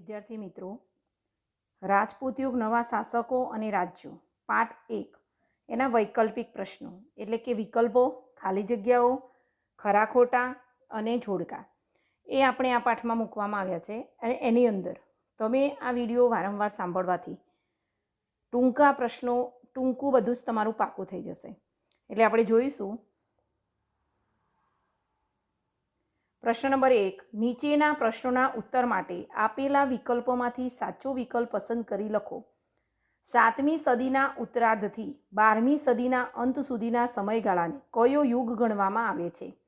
વિદ્યાર્થી મિત્રો રાજપૂત યુગ નવા શાસકો અને રાજ્યો. પાઠ એક, એના વૈકલ્પિક પ્રશ્નો, એટલે કે વિકલ્પો, ખાલી જગ્યાઓ, ખરા ખોટા અને જોડકા. એ આપણે આ પાઠમાં મૂકવામાં આવ્યા છે. અને એની અંદર, તમે આ વીડિયો વારંવાર સાંભળવાથી ટૂંકા પ્રશ્નો, ટૂંકું બધું જ તમારું પાકું થઈ જશે. એટલે આપણે જોઈશું પ્રશ્ન નંબર એક, નીચેના પ્રશ્નોના ઉત્તર માટે આપેલા વિકલ્પોમાંથી સાચો વિકલ્પ પસંદ કરી લખો. સાતમી સદીના ઉત્તરાર્ધથી બારમી સદીના અંત સુધીના સમયગાળાને કયો યુગ ગણવામાં આવે છે?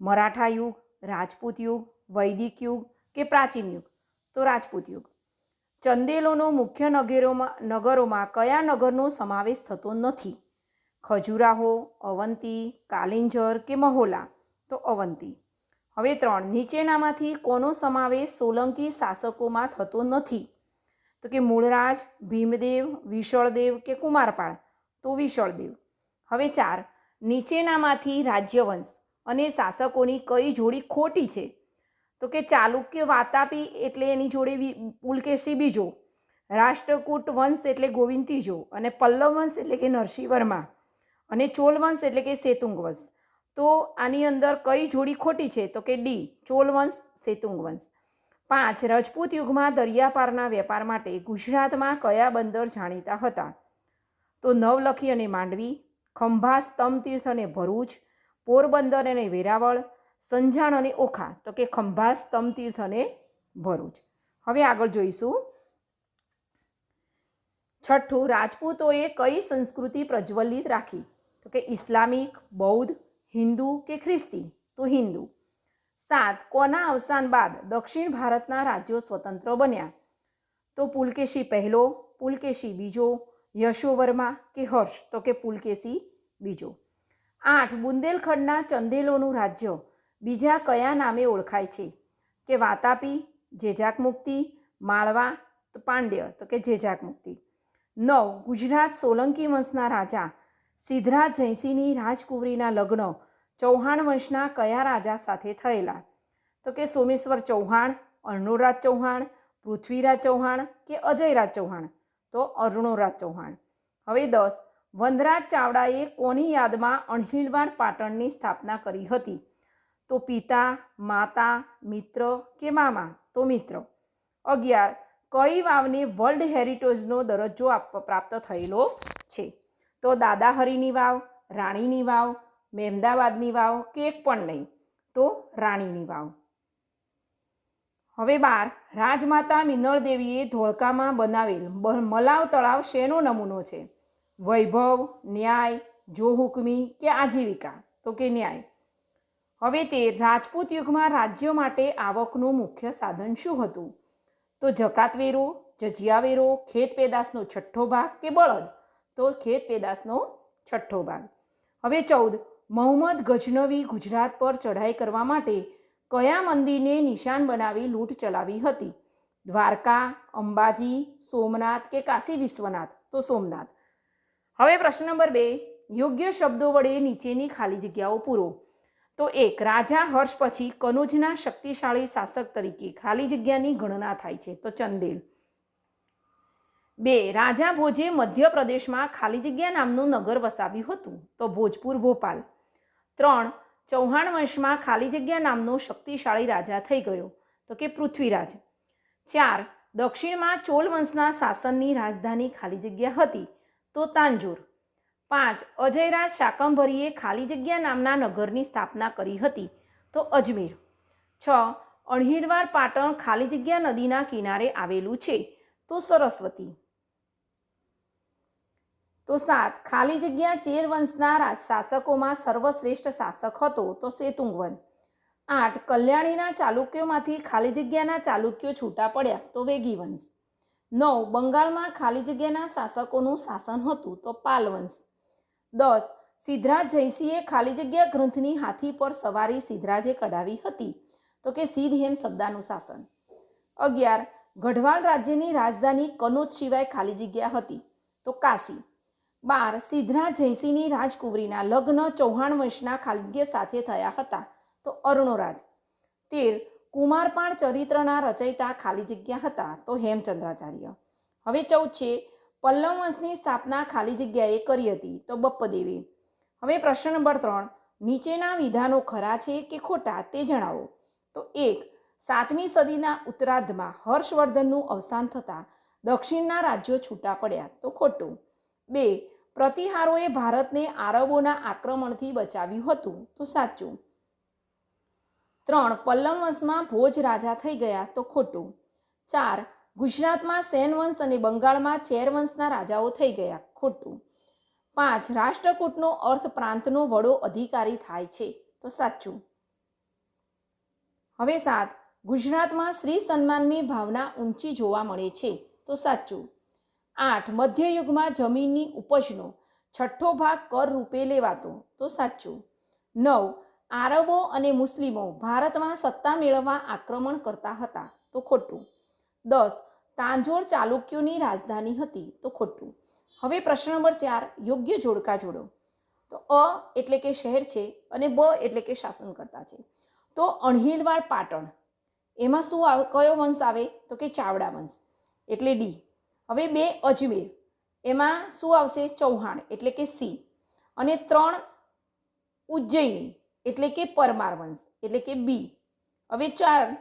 મરાઠા યુગ, રાજપૂત યુગ, વૈદિક યુગ કે પ્રાચીન યુગ? તો રાજપૂત યુગ. ચંદેલોનો મુખ્ય નગરોમાં નગરોમાં કયા નગરનો સમાવેશ થતો નથી? ખજુરાહો, અવંતી, કાલિંજર કે મહોલા? તો અવંતી. હવે ત્રણ, નીચેનામાંથી કોનો સમાવેશ સોલંકી શાસકોમાં થતો નથી? તો કે મૂળરાજ, ભીમદેવ, વિશળદેવ કે કુમારપાળ? તો વિશળદેવ. હવે ચાર, નીચેનામાંથી રાજ્યવંશ અને શાસકોની કઈ જોડી ખોટી છે? તો કે ચાલુક્ય વાતાપી એટલે એની જોડે પુલકેશી બીજો, રાષ્ટ્રકૂટ વંશ એટલે ગોવિંદ ત્રીજો અને પલ્લવ વંશ એટલે કે નરસિંહ વર્મા અને ચોલ વંશ એટલે કે સેતુંગ વંશ. તો આની અંદર કઈ જોડી ખોટી છે? તો કે ડી ચોલ વંશ સેતુંગ વંશ પાંચ, રજપૂત યુગમાં દરિયાપારના વેપાર માટે ગુજરાતમાં કયા બંદર જાણીતા હતા? તો નવલખી અને માંડવી, ખંભા, સ્તંભતીર્થ અને ભરૂચ, પોરબંદર અને વેરાવળ, સંજાણ અને ઓખા. તો કે ખંભા, સ્તંભતીર્થ અને ભરૂચ. હવે આગળ જોઈશું. છઠ્ઠું, રાજપૂતોએ કઈ સંસ્કૃતિ પ્રજ્વલિત રાખી? તો કે ઇસ્લામિક, બૌદ્ધ હિન્દુ કે ખ્રિસ્તી? તો હિન્દુ. સાત, કોના અવસાન બાદ દક્ષિણ ભારતના રાજ્યો સ્વતંત્ર બન્યા? તો પુલકેશી પહેલો, પુલકેશી બીજો, યશોવર્મા કે હર્ષ? તો કે પુલકેશી બીજો. આઠ, બુંદેલખંડના ચંદેલોનું રાજ્ય. બીજા કયા નામે ઓળખાય છે? કે વાતાપી જેજાક મુક્તિ માળવા, તો પાંડ્ય. તો કે જેજાક મુક્તિ નવ, ગુજરાત સોલંકી વંશના રાજા સિદ્ધરાજ જયસિંહની રાજકુંવરીના લગ્ન ચૌહાણ વંશના કયા રાજા સાથે થયેલા? તો કે સોમેશ્વર ચૌહાણ, અર્ણોરાજ ચૌહાણ, પૃથ્વીરાજ ચૌહાણ કે અજયરાજ ચૌહાણ? તો અરુણોરાજ ચૌહાણ. હવે દસ, વનરાજ ચાવડાએ કોની યાદમાં અણહિલવાડ પાટણની સ્થાપના કરી હતી? તો પિતા, માતા, મિત્ર કે મામા? તો મિત્ર. અગિયાર, કઈ વાવને વર્લ્ડ હેરિટેજનો દરજ્જો આપવા પ્રાપ્ત થયેલો છે? તો દાદાહરીની વાવ, રાણીની વાવ મહેમદાવાદની વાવ કે એક પણ નહીં, તો રાણીની વાવ. હવે બાર, રાજમાતા મિનળ દેવીએ ધોળકામાં બનાવેલ મલાવ તળાવ શેનો નમૂનો છે? વૈભવ, ન્યાય, જોહુકમી કે આજીવિકા? તો કે ન્યાય? હવે તે રાજપૂત યુગમાં રાજ્ય માટે આવકનું મુખ્ય સાધન શું હતું? તો જકાતવેરો, જજિયાવેરો ખેત પેદાશનો છઠ્ઠો ભાગ કે બળદ? તો ખેત પેદાશનો છઠ્ઠો ભાગ. હવે ચૌદ. મોહમ્મદ ગજનવી ગુજરાત પર ચઢાઈ કરવા માટે કયા મંદિરને નિશાન બનાવી લૂંટ ચલાવી હતી? દ્વારકા, અંબાજી, સોમનાથ કે કાશી વિશ્વનાથ? તો સોમનાથ. હવે પ્રશ્ન નંબર બે. યોગ્ય શબ્દો વડે નીચેની ખાલી જગ્યાઓ પૂરો. તો એક. રાજા હર્ષ પછી કનોજના શક્તિશાળી શાસક તરીકે ખાલી જગ્યાની ગણના થાય છે. તો ચંદેલ. બે, રાજા ભોજે મધ્યપ્રદેશમાં ખાલી જગ્યા નામનું નગર વસાવ્યું હતું, તો ભોજપુર, ભોપાલ. ત્રણ, ચૌહાણ વંશમાં ખાલી જગ્યા નામનો શક્તિશાળી રાજા થઈ ગયો, તો કે પૃથ્વીરાજ. ચાર, દક્ષિણમાં ચોલ વંશના શાસનની રાજધાની ખાલી જગ્યા હતી, તો તાંજોર. પાંચ, અજયરાજ શાકંભરીએ ખાલી જગ્યા નામના નગરની સ્થાપના કરી હતી, તો અજમેર. છ, અણહિરવાર પાટણ ખાલી જગ્યા નદીના કિનારે આવેલું છે, તો સરસ્વતી. તો સાત, ખાલી જગ્યા ચેર વંશના શાસકોમાં સર્વશ્રેષ્ઠ શાસક હતો તો સેતુંગવન આઠ, કલ્યાણીના ચાલુક્યોમાંથી ખાલી જગ્યાના ચાલુક્યો છૂટા પડ્યા તો વેગી વંશ. નવ, બંગાળમાં ખાલી જગ્યાના શાસકોનું શાસન હતું તો પાલ વંશ. દસ, સિદ્ધરાજ જયસિંહે ખાલી જગ્યા ગ્રંથની હાથી પર સવારી સિદ્ધરાજે કઢાવી હતી. તો કે સિદ્ધહેમ શબ્દાનું શાસન. અગિયાર, ગઢવાલ રાજ્યની રાજધાની કનોજ સિવાય ખાલી જગ્યા હતી તો કાશી. બાર સિદ્ધરાજ જયસિંહની રાજકુંવરીના લગ્ન ચૌહાણ વંશના ખાલિગ્ય સાથે થયા હતા. તો અરુણોરાજ તેર કુમારપાણ ચરિત્રના રચયિતા ખાલી જગ્યા હતા, તો હેમચંદ્રાચાર્ય. હવે ચૌદ છે, પલ્લવ વંશની સ્થાપના ખાલી જગ્યાએ કરી હતી, તો બપ્પદેવે. હવે પ્રશ્ન નંબર ત્રણ, નીચેના વિધાનો ખરા છે કે ખોટા તે જણાવો. તો એક, સાતમી સદીના ઉત્તરાર્ધમાં હર્ષવર્ધનનું અવસાન થતાં દક્ષિણના રાજ્યો છૂટા પડ્યા, તો ખોટું. બે, પ્રતિહારોએ ભારતને આરબોના આક્રમણથી બચાવ્યું હતું. તો સાચું. ત્રણ પલ્લમ વંશમાં ભોજ રાજા થઈ ગયા તો ખોટું. ચાર, ગુજરાતમાં સેન વંશ અને બંગાળમાં ચેર વંશના રાજાઓ થઈ ગયા ખોટું. પાંચ, રાષ્ટ્રકૂટનો અર્થ પ્રાંતનો વડો અધિકારી થાય છે તો સાચું. હવે સાત, ગુજરાતમાં સ્ત્રી સન્માનની ભાવના ઊંચી જોવા મળે છે તો સાચું. આઠ, મધ્યયુગમાં જમીનની ઉપજનો છઠ્ઠો ભાગ કર રૂપે લેવાતો. તો સાચું. નવ, આરબો અને મુસ્લિમો ભારતમાં સત્તા મેળવવા આક્રમણ કરતા હતા. તો ખોટું. દસ તાંજોર ચાલુક્યોની રાજધાની હતી. તો ખોટું. હવે પ્રશ્ન નંબર ચાર, યોગ્ય જોડકા જોડો. તો અ એટલે કે શહેર છે અને બ એટલે કે શાસનકર્તા છે. તો અણહિલવાડ પાટણ. એમાં શું કયો વંશ આવે? તો કે ચાવડા વંશ. એટલે ડી હવે બે અજમેર. એમાં શું આવશે? ચૌહાણ, એટલે કે સી. અને ત્રણ ઉજ્જૈની, એટલે કે પરમાર વંશ એટલે કે બી. હવે ચાર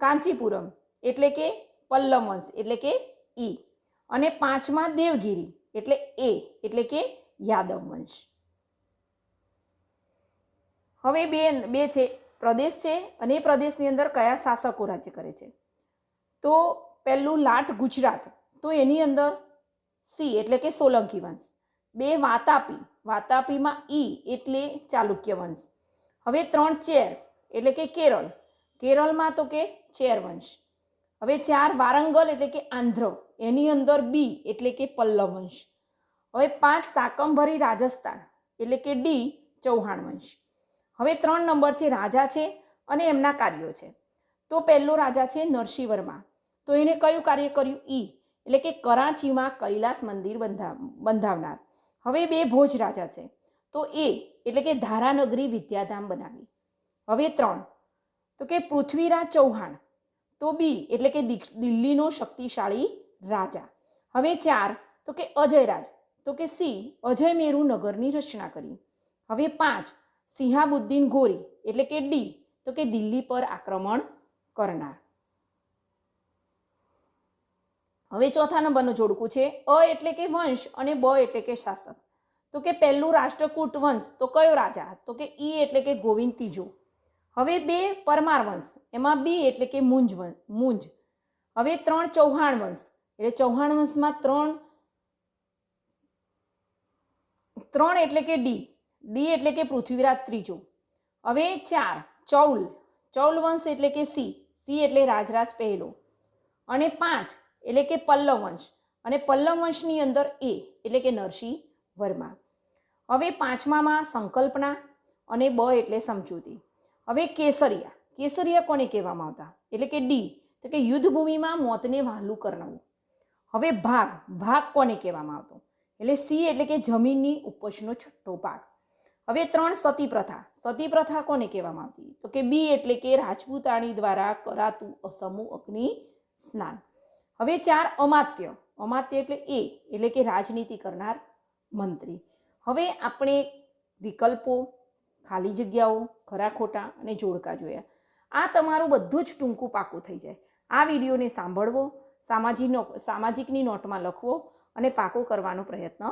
કાંચીપુરમ, એટલે કે પલ્લવ વંશ એટલે કે ઈ. અને પાંચમાં દેવગીરી, એટલે એ, એટલે કે યાદવ વંશ હવે બે બે છે. પ્રદેશ છે અને એ પ્રદેશની અંદર કયા શાસકો રાજ્ય કરે છે? તો પહેલું લાટ ગુજરાત. તો એની અંદર સી એટલે કે સોલંકી વંશ. બે વાતાપી, વાતાપીમાં ઈ એટલે ચાલુક્ય વંશ. હવે ત્રણ ચેર એટલે કે કેરળ. કેરળમાં તો કે ચેર વંશ. હવે ચાર વારંગલ એટલે કે આંધ્ર. એની અંદર બી એટલે કે પલ્લવ વંશ. હવે પાંચ સાકંભરી રાજસ્થાન એટલે કે ડી ચૌહાણ વંશ. હવે ત્રણ નંબર છે રાજા છે અને એમના કાર્યો છે. તો પહેલો રાજા છે નરસિંહ વર્મા. તો એને કયું કાર્ય કર્યું? ઈ. એટલે કે કરાચીમાં કૈલાસ મંદિર બંધા, બંધાવનાર. હવે બે ભોજ રાજા છે. તો એ એટલે કે ધારાનગરી વિદ્યાધામ બનાવી. હવે ત્રણ. તો કે પૃથ્વીરાજ ચૌહાણ. તો બી એટલે કે દિલ્હીનો શક્તિશાળી રાજા. હવે ચાર. તો કે અજયરાજ. તો કે સી. અજય મેરુ નગરની રચના કરી. હવે પાંચ. સિંહાબુદ્દીન ગોરી એટલે કે ડી. તો કે દિલ્હી પર આક્રમણ કરનાર. હવે ચોથા નંબરનું જોડકું છે. અ એટલે કે વંશ અને બ એટલે કે શાસક તો કે પહેલું રાષ્ટ્રકૂટ વંશ, તો કયો રાજા? તો કે ઈ એટલે કે ગોવિંદ ત્રીજો. હવે બે પરમાર વંશ, એમાં બી એટલે કે મુંજ વંશ, મુંજ. હવે ત્રણ ચૌહાણ વંશ, એટલે ચૌહાણ વંશમાં ત્રણ ત્રણ એટલે કે ડી. ડી એટલે કે પૃથ્વીરાજ ત્રીજો. હવે ચાર, ચૌલ. ચૌલ વંશ એટલે કે સી. સી એટલે રાજરાજ પહેલો. અને પાંચ એટલે કે પલ્લવ વંશ અને પલ્લવ વંશની અંદર એ, એટલે કે નરસિંહ વર્મા. હવે પાંચમામાં સંકલ્પના અને બ એટલે સમજૂતી. હવે કેસરિયા. કેસરિયા કોને કહેવામાં આવતા? એટલે કે ડી. તો કે યુદ્ધભૂમિમાં મોતને વહાલું કરનારું. હવે ભાગ. ભાગ કોને કહેવામાં આવતો? એટલે સી એટલે કે જમીનની ઉપજનો છઠ્ઠો ભાગ. હવે ત્રણ સતી પ્રથા સતી પ્રથા કોને કહેવામાં આવતી? તો કે બી એટલે કે રાજપૂતાણી દ્વારા કરાતું અસમૂહ અગ્નિ સ્નાન. હવે ચાર અમાત્ય. અમાત્ય એટલે એ, એટલે કે રાજનીતિ કરનાર મંત્રી. હવે આપણે વિકલ્પો, ખાલી જગ્યાઓ, ખરા ખોટા અને જોડકા જોયા. આ તમારું બધું જ ટૂંકું પાકું થઈ જાય. આ વિડીયોને સાંભળવો સામાજિક સામાજિકની નોટમાં લખવો અને પાકો કરવાનો પ્રયત્ન